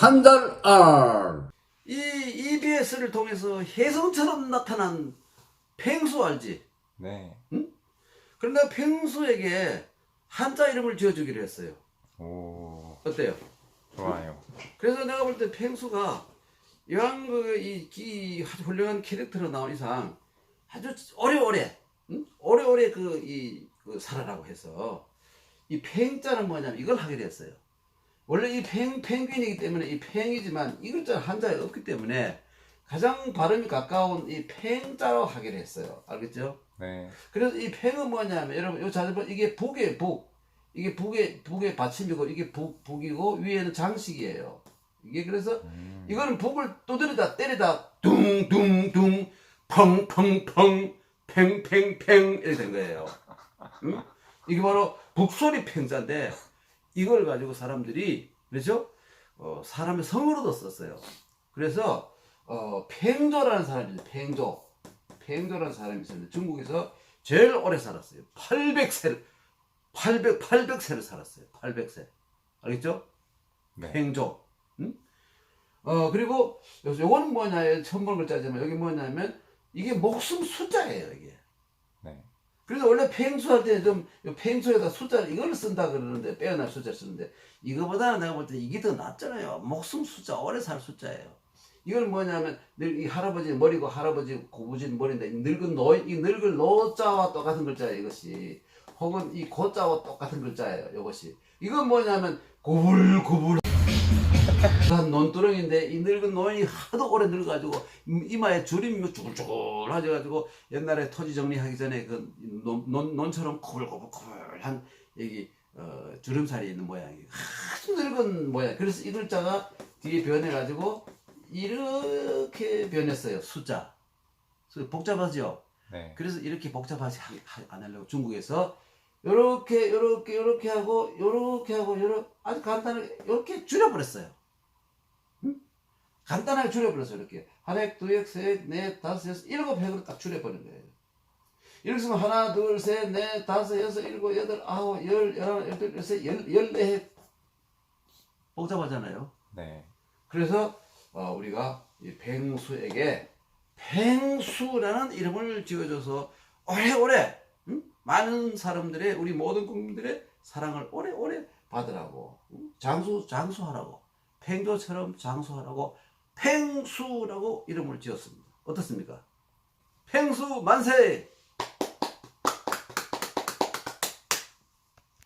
한 달 알. 이 EBS를 통해서 혜성처럼 나타난 펭수 알지? 네. 그런데 펭수에게 한자 이름을 지어주기로 했어요. 오, 어때요? 좋아요. 그래서 내가 볼 때 펭수가 이왕 그이 이 아주 훌륭한 캐릭터로 나온 이상 아주 오래오래 응? 오래오래 그이 그 살아라고 해서 이 팽자는 뭐냐면 이걸 하기로 했어요. 원래 이 팽, 펭귄이기 때문에 이 팽이지만 이 글자는 한자에 없기 때문에 가장 발음이 가까운 이 팽자로 하기로 했어요. 알겠죠? 네. 그래서 이 팽은 뭐냐면 여러분 요보 이게 북의 북 이게 북의 북의 받침이고 이게 북 북이고 위에는 장식이에요. 이게 그래서 음, 이거는 북을 두드리다 때리다 둥둥둥 펑펑펑 팽팽팽 이렇게 된 거예요. 응? 이게 바로 북소리 팽자인데 이걸 가지고 사람들이 그렇죠? 어, 사람의 성으로도 썼어요. 그래서 어, 팽조라는 사람이 있어요. 팽조. 팽조라는 사람이 있었는데 중국에서 제일 오래 살았어요. 800세를 800 800세를 살았어요. 800세. 알겠죠? 네. 팽조. 응? 어 그리고 요- 요거는 뭐냐 보는 글자지만 여기 뭐냐면 이게 목숨 숫자예요 이게. 원래 팽수할 때는 좀 팽수에다 숫자를 이걸 쓴다 그러는데 빼어날 숫자를 쓰는데 이거보다는 내가 볼 때 이게 더 낫잖아요. 목숨 숫자 오래 살 숫자예요. 이건 뭐냐면 늘 이 할아버지 머리고 할아버지 고부진 머리인데 이 늙은 노인 이 늙은 노자와 똑같은 글자예요 이것이 혹은 이 고자와 똑같은 글자예요 이것이 이건 뭐냐면 구불구불 한 논두렁인데 이 늙은 노인이 하도 오래 늙어가지고 이마에 주름이 쭈글쭈글 하져가지고 옛날에 토지 정리하기 전에 그 논, 논, 논처럼 코불코불코불한 여기 어, 주름살이 있는 모양이 아주 늙은 모양 그래서 이 글자가 뒤에 변해가지고 이렇게 변했어요 숫자 복잡하죠 네. 그래서 이렇게 복잡하지 안 하려고 중국에서 요렇게 요렇게 요렇게 하고 요렇게 하고 요렇게 아주 간단하게 요렇게 줄여버렸어요. 응? 간단하게 줄여버렸어요. 이렇게 한 획, 두 획, 세 획, 넷, 다섯, 여섯, 일곱 획으로 딱 줄여버린 거예요. 이렇게 쓰면 하나, 둘, 셋, 넷, 다섯, 여섯, 일곱, 여덟, 아홉, 열, 열하나, 열둘, 열셋, 열, 열네 획 복잡하잖아요. 네. 그래서 어, 우리가 이 뱅수에게 뱅수라는 이름을 지어줘서 오래오래 응? 많은 사람들의 우리 모든 국민들의 사랑을 오래오래 받으라고 응? 장수 장수하라고 팽조처럼 장수하라고 팽수라고 이름을 지었습니다. 어떻습니까? 팽수 만세!